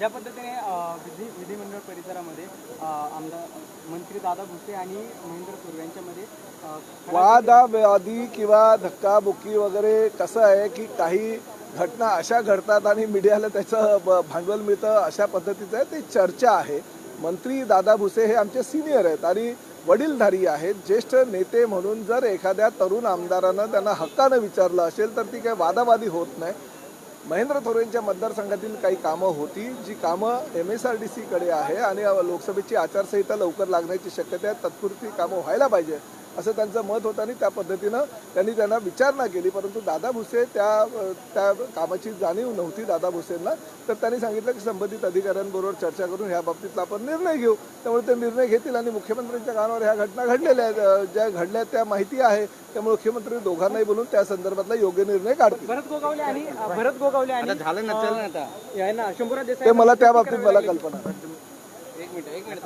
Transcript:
ज्या पद्धतीने विधी विधिमंडळ परिसरामध्ये आमदार मंत्री दादा भुसे आणि महेंद्र सुर्वे यांच्यामध्ये वादावादी किंवा धक्काबुक्की वगैरे कसं आहे की काही घटना अशा घडतात आणि मीडियाला त्याचं ब- भांडवल मिळतं अशा पद्धतीचं आहे ते चर्चा आहे. मंत्री दादा भुसे हे आमचे सिनियर आहेत आणि वडीलधारी आहेत. ज्येष्ठ नेते म्हणून जर एखाद्या तरुण आमदारानं त्यांना हक्कानं विचारलं असेल तर ती काही वादावादी होत नाही. महेंद्र थोरेंच्या मतदारसंघातील काही कामं होती जी कामं एम एस आर डी सीकडे आहे आणि लोकसभेची आचारसंहिता लवकर लागण्याची शक्यता आहे तत्पुरती कामं व्हायला पाहिजे. असं त्यांचं मत होतं आणि त्या पद्धतीनं त्यांनी त्यांना विचारणा केली. परंतु दादा भुसे त्या त्या कामाची जाणीव नव्हती दादा भुसेंना. तर त्यांनी सांगितलं की संबंधित अधिकाऱ्यांबरोबर चर्चा करून ह्या बाबतीतला आपण निर्णय घेऊ. त्यामुळे ते निर्णय घेतील आणि मुख्यमंत्र्यांच्या कानावर ह्या घटना घडलेल्या आहेत. ज्या घडल्या त्या माहिती आहे. त्यामुळे मुख्यमंत्री दोघांनाही बोलून त्या संदर्भातला योग्य निर्णय काढतील. भरत गोगावले आणि भरत गोगावले आणि झालं ते मला त्या बाबतीत मला कल्पना मिनिट एक मिनिट